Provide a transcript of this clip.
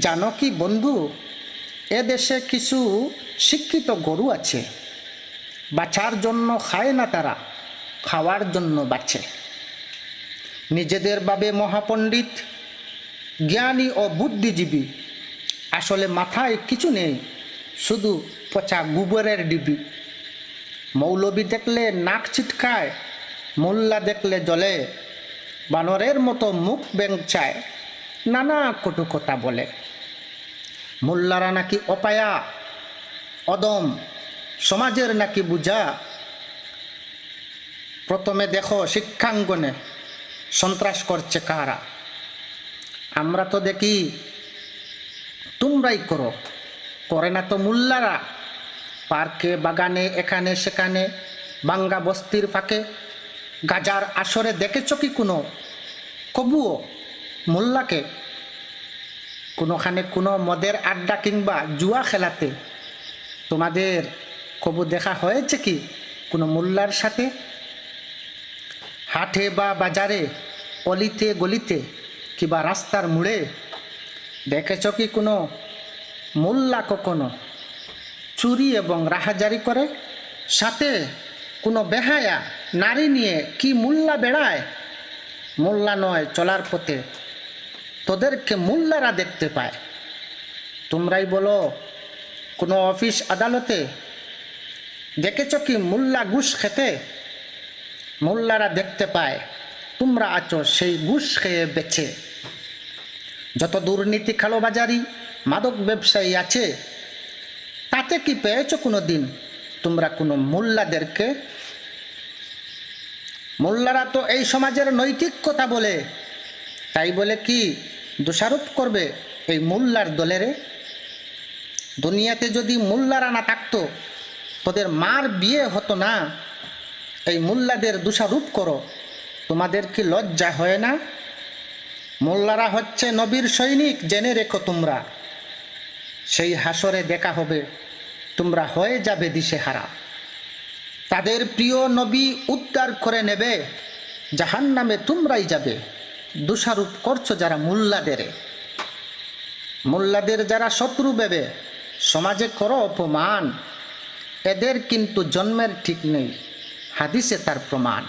জানো কি বন্ধু? এ দেশে কিছু শিক্ষিত গরু আছে। বাঁচার জন্য খায় না তারা, খাওয়ার জন্য বাঁচে নিজেদের ভাবে মহাপণ্ডিত, জ্ঞানী ও বুদ্ধিজীবী, আসলে মাথায় কিছু নেই, শুধু পচা গোবরের ডিবি। মৌলবি দেখলে নাক ছিটকায়, মোল্লা দেখলে জলে, বানরের মতো মুখ চায় নানা কটু কথা বলে। মোল্লারা নাকি অপায়া, অদম, সমাজের নাকি বুঝা প্রথমে দেখো শিক্ষাঙ্গনে সন্ত্রাস করছে কারা। আমরা তো দেখি তোমরাই করো, করে না তো মোল্লারা। পার্কে, বাগানে, এখানে, সেখানে বাঙ্গা বস্তির ফাঁকে। গাজার আসরে দেখেছ কি কোনো? কবুও মোল্লাকে কোনোখানে কোনো মদের আড্ডা কিংবা জুয়া খেলাতে তোমাদের কবু দেখা হয়েছে কি? কোনো মোল্লার সাথে? হাটে বা বাজারে, অলিতে গলিতে কিবা রাস্তার মুড়ে দেখেছ কি কোনো মোল্লা কখনো চুরি এবং রাহাজারি করে? সাথে কোনো বেহায়া নারী নিয়ে কি মোল্লা বেড়ায়? মোল্লা নয়, চলার পথে তোদেরকে মোল্লারা দেখতে পায়। তোমরাই বলো, কোনো অফিস আদালতে দেখেছ কি মোল্লা ঘুষ খেতে? মোল্লারা দেখতে পায়, তোমরা আছো সেই ঘুষ খেয়ে বেছে যত দুর্নীতি কালোবাজারি মাদক ব্যবসায়ী আছে, তাতে কি পেয়েছ কোনো দিন তোমরা কোনো মোল্লাদেরকে? মোল্লারা তো এই সমাজের নৈতিক কথা বলে। তাই বলে কি দোষারোপ করবে এই মোল্লার দলেরে। দুনিয়াতে যদি মোল্লারা না থাকতো, তোদের মার বিয়ে হতো না। এই মোল্লাদের দোষারোপ করো। তোমাদের কি লজ্জা হয় না? মোল্লারা হচ্ছে নবীর সৈনিক, জেনে রেখো তোমরা। সেই হাসরে দেখা হবে, তোমরা হয়ে যাবে দিশেহারা। তাদের প্রিয় নবী উদ্ধার করে নেবে জাহান নামে তোমরাই যাবে। দোষারোপ করছ যারা মোল্লাদের? মোল্লাদের যারা শত্রু ভেবে সমাজে করো অপমান। এদের কিন্তু জন্মের ঠিক নেই। হাদিসে তার প্রমাণ।